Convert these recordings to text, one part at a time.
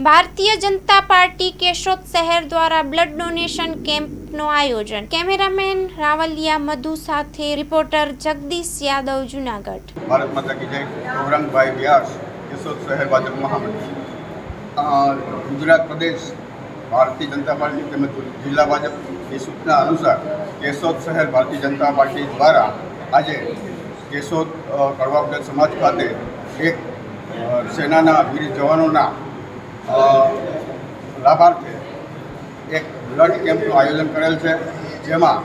Bharatiya Janata party Keshod શહેર દ્વારા blood donation કેમ્પનું આયોજન કેમેરામેન રાવલિયા મધુ સાથે રિપોર્ટર જગદીશ યાદવ જુનાગઢ ભારત માતા કી જય ગૌરંગભાઈ વ્યાસ કેશોદ શહેર ભાજપ મહામંત્રી અ, ગુજરાત પ્રદેશ ભારતીય જનતા પાર્ટી તેમજ જિલ્લા ભાજપની સૂચના અનુસાર કેશોદ શહેર ભારતીય જનતા પાર્ટી દ્વારા આજે કેશોદ અ, કડવાપડેલ સમાજ ખાતે એક અ, સેનાના વીર જવાનોના અ, લાભાર્થે એક બ્લડ કેમ્પનું આયોજન કરેલ છે, જેમાં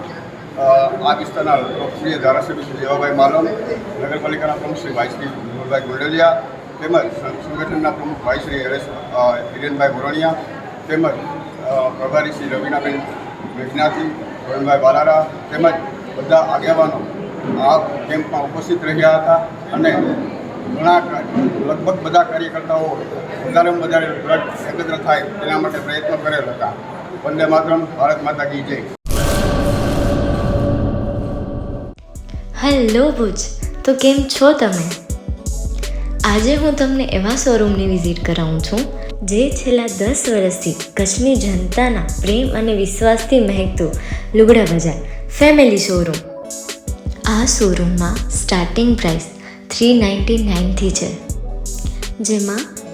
આ વિસ્તારના લોકપ્રિય ધારાસભ્ય શ્રી દેવાભાઈ માલમ, નગરપાલિકાના પ્રમુખ શ્રી ભાઈશ્રી વિમલભાઈ ગોંડલિયા, તેમજ સંગઠનના પ્રમુખ ભાઈ શ્રી હરેશ હિરેનભાઈ ગોરણિયા તેમજ પ્રભારી શ્રી રવિનાબેન મેઘનાથી ગોવિંદભાઈ બાલારા, તેમજ બધા આગેવાનો આ કેમ્પમાં ઉપસ્થિત રહ્યા હતા અને ઘણા લગભગ બધા કાર્યકર્તાઓ વધારેમાં વધારે બ્લડ એકત્ર થાય તેના માટે પ્રયત્નો કરેલ હતા. વંદે માતરમ, ભારત માતા કી જય. હેલો ભુજ, તો કેમ છો તમે? આજે હું તમને એવા શોરૂમની વિઝિટ કરાવું છું, જે છેલ્લા દસ વર્ષથી કચ્છની જનતાના પ્રેમ અને વિશ્વાસથી મહેકતું લુગડા બજાર ફેમિલી શોરૂમ. આ શોરૂમમાં સ્ટાર્ટિંગ પ્રાઇસ થ્રી નાઇન્ટી નાઇનથી છે, જેમાં